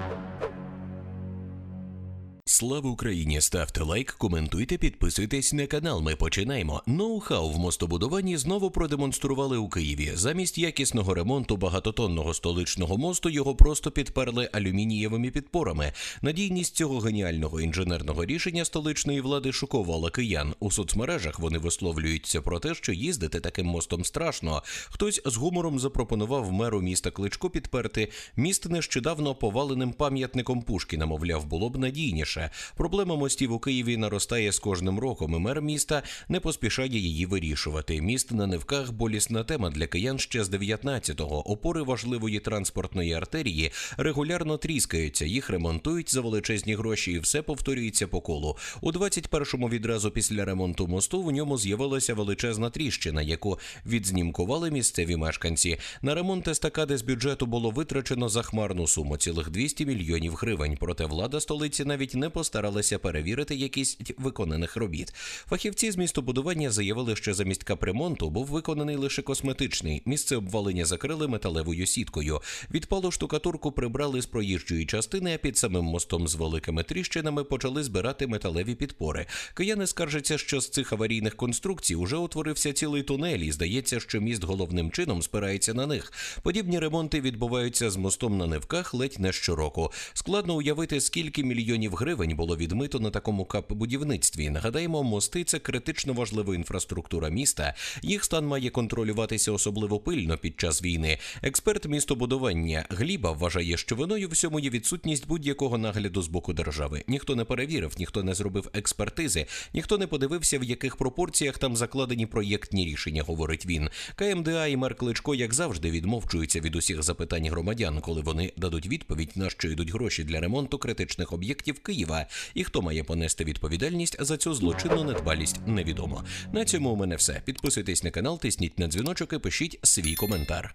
Thank you. Слава Україні! Ставте лайк, коментуйте, підписуйтесь на канал. Ми починаємо. Ноу-хау в мостобудуванні знову продемонстрували у Києві. Замість якісного ремонту багатотонного столичного мосту його просто підперли алюмінієвими підпорами. Надійність цього геніального інженерного рішення столичної влади шокувала киян. У соцмережах вони висловлюються про те, що їздити таким мостом страшно. Хтось з гумором запропонував меру міста Кличко підперти міст нещодавно поваленим пам'ятником Пушкіна. Мовляв, було б надійніше. Проблема мостів у Києві наростає з кожним роком. і Мер міста не поспішає її вирішувати. Міст на невках болісна тема для киян ще з 19-го. Опори важливої транспортної артерії регулярно тріскаються, їх ремонтують за величезні гроші, і все повторюється по колу. У 21-му відразу після ремонту мосту в ньому з'явилася величезна тріщина, яку відзнімкували місцеві мешканці. На ремонт естакади з бюджету було витрачено захмарну суму цілих 200 мільйонів гривень. Проте влада столиці навіть не постаралися перевірити якість виконаних робіт. Фахівці з містобудування заявили, що замість капремонту був виконаний лише косметичний. Місце обвалення закрили металевою сіткою. Відпалу штукатурку прибрали з проїжджої частини, а під самим мостом з великими тріщинами почали збирати металеві підпори. Кияни скаржаться, що з цих аварійних конструкцій уже утворився цілий тунель, і здається, що міст головним чином спирається на них. Подібні ремонти відбуваються з мостом на невках ледь не щороку. Складно уявити, скільки мільйонів гривень гривень було відмито на такому капбудівництві. Нагадаємо, мости це критично важлива інфраструктура міста. Їх стан має контролюватися особливо пильно під час війни. Експерт містобудування Гліба вважає, що виною всьому є відсутність будь-якого нагляду з боку держави. Ніхто не перевірив, ніхто не зробив експертизи, ніхто не подивився, в яких пропорціях там закладені проєктні рішення. Говорить він. КМДА і Мер Кличко, як завжди, відмовчуються від усіх запитань громадян, коли вони дадуть відповідь, на що йдуть гроші для ремонту критичних об'єктів Києва. Києва. І хто має понести відповідальність за цю злочинну недбалість, невідомо. На цьому у мене все. Підписуйтесь на канал, тисніть на дзвіночок і пишіть свій коментар.